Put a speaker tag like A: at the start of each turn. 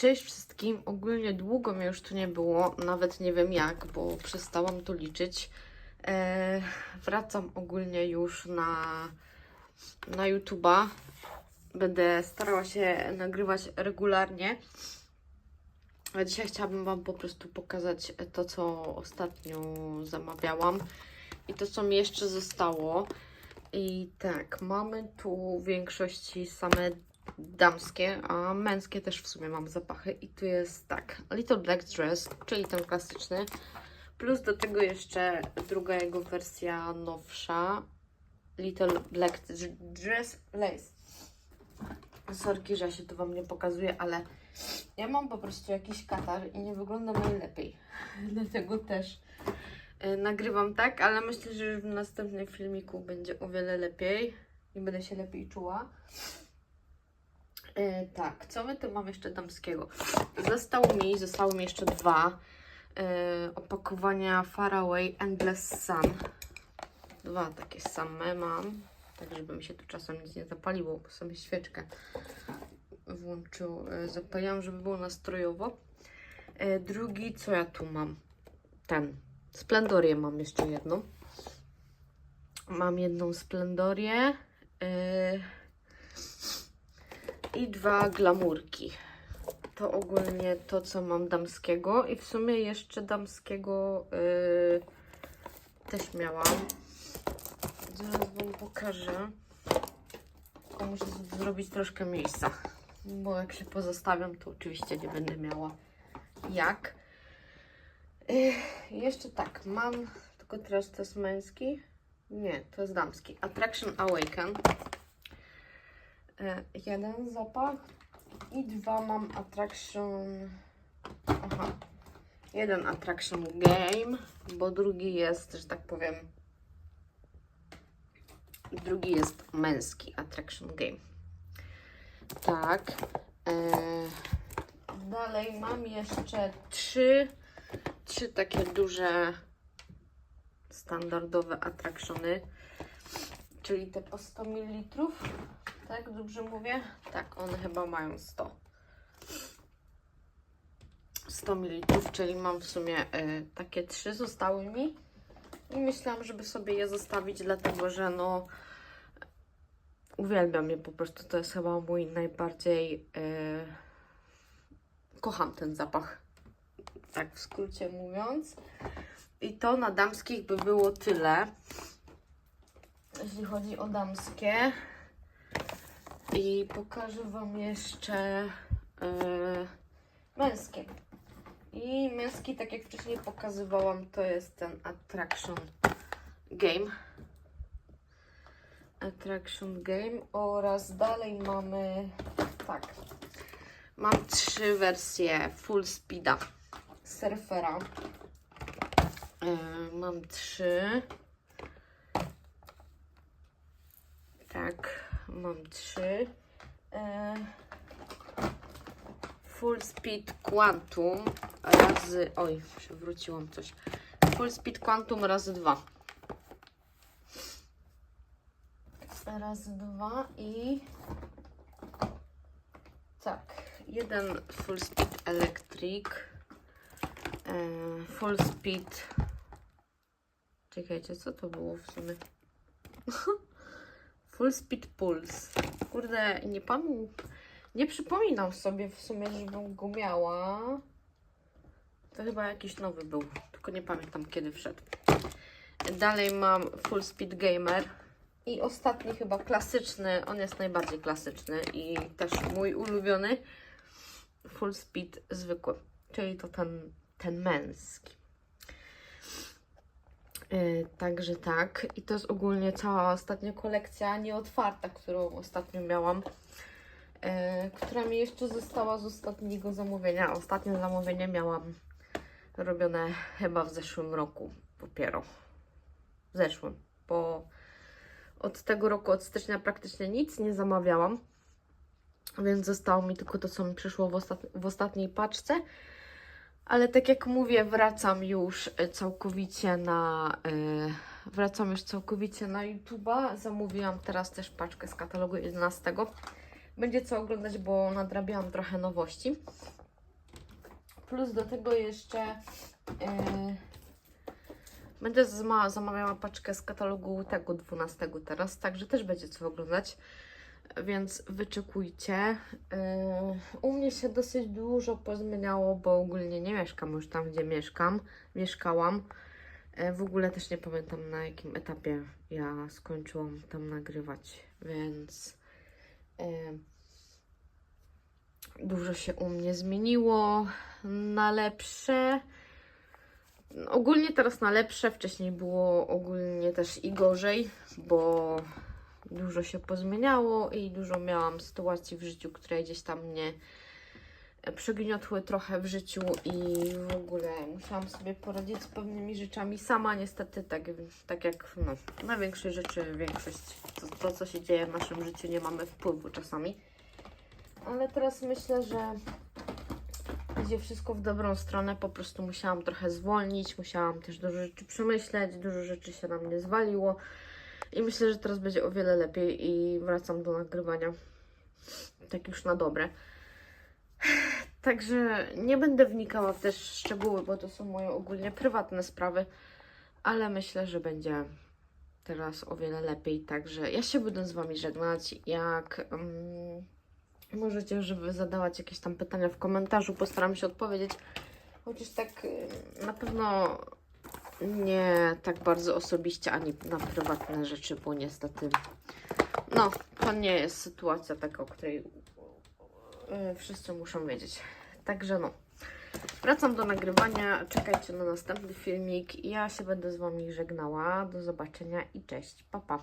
A: Cześć wszystkim. Ogólnie długo mnie już tu nie było, nawet nie wiem jak, bo przestałam to liczyć. E, wracam ogólnie już na, na YouTube'a. Będę starała się nagrywać regularnie. A dzisiaj chciałabym Wam po prostu pokazać to, co ostatnio zamawiałam i to, co mi jeszcze zostało. I tak, mamy tu w większości same damskie, a męskie też w sumie mam zapachy. I tu jest tak, Little Black Dress, czyli ten klasyczny. Plus do tego jeszcze druga jego wersja nowsza, Little Black Dress Lace. Sorki, że się to Wam nie pokazuje, ale ja mam po prostu jakiś katar i nie wygląda najlepiej. Dlatego też y, nagrywam tak, ale myślę, że w następnym filmiku będzie o wiele lepiej i będę się lepiej czuła. E, tak, co my tu mamy jeszcze damskiego? Zostało mi, zostały mi jeszcze dwa e, opakowania Faraway Endless Sun. Dwa takie same mam, tak żeby mi się tu czasem nic nie zapaliło, bo sobie świeczkę włączył, e, zapaliłam, żeby było nastrojowo. E, drugi, co ja tu mam? Ten, Splendorię mam jeszcze jedną. Mam jedną Splendorię. E, i dwa glamurki. To ogólnie to, co mam damskiego. I w sumie jeszcze damskiego yy, też miałam. Zaraz Wam pokażę. Tylko muszę zrobić troszkę miejsca. Bo jak się pozostawiam, to oczywiście nie będę miała jak. Yy, jeszcze tak, mam, tylko teraz to jest męski. Nie, to jest damski. Attraction Awaken jeden zapach i dwa mam attraction. Aha. Jeden attraction game, bo drugi jest, że tak powiem, drugi jest męski attraction game. Tak. E, dalej mam jeszcze trzy, trzy takie duże standardowe attractiony, czyli te po 100 ml. Tak, dobrze mówię? Tak, one chyba mają 100. 100 ml, czyli mam w sumie y, takie trzy zostały mi. I myślałam, żeby sobie je zostawić, dlatego że no uwielbiam je po prostu. To jest chyba mój najbardziej y, kocham ten zapach. Tak w skrócie mówiąc. I to na damskich by było tyle. Jeśli chodzi o damskie. I pokażę Wam jeszcze yy, męskie. I męski, tak jak wcześniej pokazywałam, to jest ten Attraction Game. Attraction Game oraz dalej mamy tak. Mam trzy wersje Full Speeda Surfera. Yy, mam trzy. Tak, mam trzy. E, full Speed Quantum razy. Oj, przewróciłam coś. Full Speed Quantum razy dwa. Razy dwa i. Tak, jeden Full Speed Electric. E, full Speed. Czekajcie, co to było w sumie? Full Speed Pulse. Kurde, nie pamiętam. Nie przypominam sobie w sumie, żebym go miała. To chyba jakiś nowy był, tylko nie pamiętam kiedy wszedł. Dalej mam Full Speed Gamer. I ostatni chyba klasyczny, on jest najbardziej klasyczny i też mój ulubiony. Full Speed zwykły, czyli to ten, ten męski. Yy, także tak. I to jest ogólnie cała ostatnia kolekcja nieotwarta, którą ostatnio miałam. Yy, która mi jeszcze została z ostatniego zamówienia. Ostatnie zamówienie miałam robione chyba w zeszłym roku dopiero. W zeszłym, bo od tego roku, od stycznia praktycznie nic nie zamawiałam. Więc zostało mi tylko to, co mi przyszło w, ostat w ostatniej paczce. Ale tak jak mówię, wracam już e, całkowicie na yy, wracam już całkowicie na YouTube'a. Zamówiłam teraz też paczkę z katalogu 11. Będzie co oglądać, bo nadrabiałam trochę nowości. plus do tego jeszcze e, będę zama zamawiała paczkę z katalogu tego 12 teraz, także też będzie co oglądać, więc wyczekujcie. E, u mnie się dosyć dużo pozmieniało, bo ogólnie nie mieszkam już tam, gdzie mieszkam, mieszkałam. E, W ogóle też nie pamiętam na jakim etapie ja skończyłam tam nagrywać, więc e, dużo się u mnie zmieniło na lepsze. Ogólnie teraz na lepsze, wcześniej było ogólnie też i gorzej, bo dużo się pozmieniało i dużo miałam sytuacji w życiu, które gdzieś tam mnie przygniotły trochę w życiu i w ogóle musiałam sobie poradzić z pewnymi rzeczami sama, niestety, tak, tak jak no, na większość rzeczy, większość, to, to co się dzieje w naszym życiu nie mamy wpływu czasami. Ale teraz myślę, że idzie wszystko w dobrą stronę, po prostu musiałam trochę zwolnić, musiałam też dużo rzeczy przemyśleć, dużo rzeczy się na mnie zwaliło i myślę, że teraz będzie o wiele lepiej i wracam do nagrywania tak już na dobre. Także nie będę wnikała w też szczegóły, bo to są moje ogólnie prywatne sprawy, ale myślę, że będzie teraz o wiele lepiej. Także ja się będę z Wami żegnać. Jak mm, możecie, żeby zadawać jakieś tam pytania w komentarzu, postaram się odpowiedzieć. Chociaż tak y, na pewno nie tak bardzo osobiście, ani na prywatne rzeczy, bo niestety no, to nie jest sytuacja taka, o której y, wszyscy muszą wiedzieć. Także no. Wracam do nagrywania. Czekajcie na następny filmik. Ja się będę z Wami żegnała. Do zobaczenia i cześć. Pa, pa.